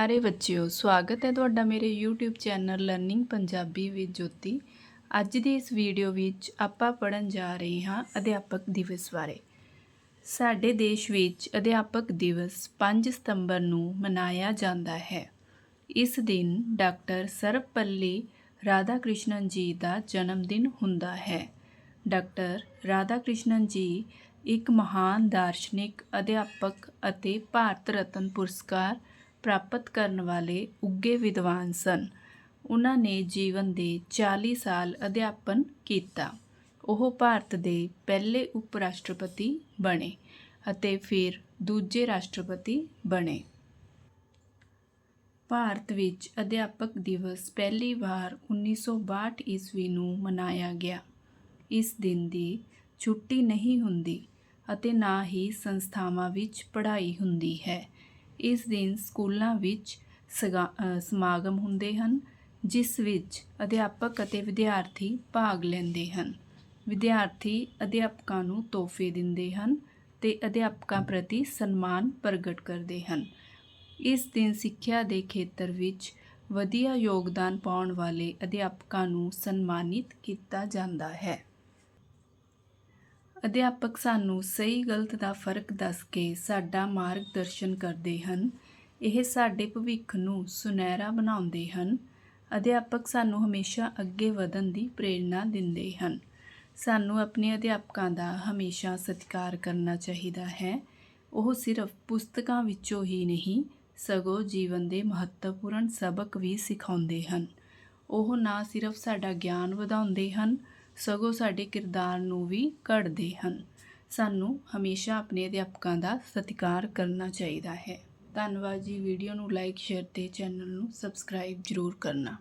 ਪਿਆਰੇ ਬੱਚਿਓ, ਸਵਾਗਤ ਹੈ ਤੁਹਾਡਾ ਮੇਰੇ YouTube channel learning Punjabi with Jyoti. ਅੱਜ ਦੀ ਇਸ ਵੀਡੀਓ ਵਿੱਚ ਆਪਾਂ ਪੜਨ ਜਾ ਰਹੇ ਹਾਂ ਅਧਿਆਪਕ ਦਿਵਸ ਬਾਰੇ। ਸਾਡੇ ਦੇਸ਼ ਵਿੱਚ ਅਧਿਆਪਕ ਦਿਵਸ 5 ਸਤੰਬਰ ਨੂੰ ਮਨਾਇਆ ਜਾਂਦਾ ਹੈ। ਇਸ ਦਿਨ ਡਾਕਟਰ ਸਰਵਪੱਲੀ ਰਾਧਾਕ੍ਰਿਸ਼ਨਨ ਜੀ ਦਾ ਜਨਮ ਦਿਨ ਹੁੰਦਾ ਹੈ। ਡਾਕਟਰ ਰਾਧਾਕ੍ਰਿਸ਼ਨਨ ਜੀ ਇੱਕ ਮਹਾਨ ਦਾਰਸ਼ਨਿਕ, ਅਧਿਆਪਕ ਅਤੇ ਭਾਰਤ ਰਤਨ ਪੁਰਸਕਾਰ ਪ੍ਰਾਪਤ ਕਰਨ ਵਾਲੇ ਉੱਘੇ ਵਿਦਵਾਨ ਸਨ। ਉਹਨਾਂ ਨੇ ਜੀਵਨ ਦੇ 40 ਸਾਲ ਅਧਿਆਪਨ ਕੀਤਾ। ਉਹ ਭਾਰਤ ਦੇ ਪਹਿਲੇ ਉਪ ਰਾਸ਼ਟਰਪਤੀ ਬਣੇ ਅਤੇ ਫਿਰ ਦੂਜੇ ਰਾਸ਼ਟਰਪਤੀ ਬਣੇ। ਭਾਰਤ ਵਿੱਚ ਅਧਿਆਪਕ ਦਿਵਸ ਪਹਿਲੀ ਵਾਰ 1962 ਈਸਵੀ ਨੂੰ ਮਨਾਇਆ ਗਿਆ। ਇਸ ਦਿਨ ਦੀ ਛੁੱਟੀ ਨਹੀਂ ਹੁੰਦੀ ਅਤੇ ਨਾ ਹੀ ਸੰਸਥਾਵਾਂ ਵਿੱਚ ਪੜ੍ਹਾਈ ਹੁੰਦੀ ਹੈ। ਇਸ ਦਿਨ ਸਕੂਲਾਂ ਵਿੱਚ ਸਗਾ- ਸਮਾਗਮ ਹੁੰਦੇ ਹਨ, ਜਿਸ ਵਿੱਚ ਅਧਿਆਪਕ ਅਤੇ ਵਿਦਿਆਰਥੀ ਭਾਗ ਲੈਂਦੇ ਹਨ। ਵਿਦਿਆਰਥੀ ਅਧਿਆਪਕਾਂ ਨੂੰ ਤੋਹਫੇ ਦਿੰਦੇ ਹਨ ਤੇ ਅਧਿਆਪਕਾਂ ਪ੍ਰਤੀ ਸਨਮਾਨ ਪ੍ਰਗਟ ਕਰਦੇ ਹਨ। ਇਸ ਦਿਨ ਸਿੱਖਿਆ ਦੇ ਖੇਤਰ ਵਿੱਚ ਵਧੀਆ ਯੋਗਦਾਨ ਪਾਉਣ ਵਾਲੇ ਅਧਿਆਪਕਾਂ ਨੂੰ ਸਨਮਾਨਿਤ ਕੀਤਾ ਜਾਂਦਾ ਹੈ। ਅਧਿਆਪਕ ਸਾਨੂੰ ਸਹੀ ਗਲਤ ਦਾ ਫ਼ਰਕ ਦੱਸ ਕੇ ਸਾਡਾ ਮਾਰਗਦਰਸ਼ਨ ਕਰਦੇ ਹਨ। ਇਹ ਸਾਡੇ ਭਵਿੱਖ ਨੂੰ ਸੁਨਹਿਰਾ ਬਣਾਉਂਦੇ ਹਨ। ਅਧਿਆਪਕ ਸਾਨੂੰ ਹਮੇਸ਼ਾ ਅੱਗੇ ਵਧਣ ਦੀ ਪ੍ਰੇਰਣਾ ਦਿੰਦੇ ਹਨ। ਸਾਨੂੰ ਆਪਣੇ ਅਧਿਆਪਕਾਂ ਦਾ ਹਮੇਸ਼ਾ ਸਤਿਕਾਰ ਕਰਨਾ ਚਾਹੀਦਾ ਹੈ। ਉਹ ਸਿਰਫ ਪੁਸਤਕਾਂ ਵਿੱਚੋਂ ਹੀ ਨਹੀਂ, ਸਗੋਂ ਜੀਵਨ ਦੇ ਮਹੱਤਵਪੂਰਨ ਸਬਕ ਵੀ ਸਿਖਾਉਂਦੇ ਹਨ। ਉਹ ਨਾ ਸਿਰਫ ਸਾਡਾ ਗਿਆਨ ਵਧਾਉਂਦੇ ਹਨ ਸਗੋਂ ਸਾਡੇ ਕਿਰਦਾਰ ਨੂੰ ਵੀ ਘੜਦੇ ਹਨ। ਸਾਨੂੰ ਹਮੇਸ਼ਾ ਆਪਣੇ ਅਧਿਆਪਕਾਂ ਦਾ ਸਤਿਕਾਰ ਕਰਨਾ ਚਾਹੀਦਾ ਹੈ। ਧੰਨਵਾਦ ਜੀ। ਵੀਡੀਓ ਨੂੰ ਲਾਈਕ, ਸ਼ੇਅਰ ਤੇ ਚੈਨਲ ਨੂੰ ਸਬਸਕ੍ਰਾਈਬ ਜ਼ਰੂਰ ਕਰਨਾ।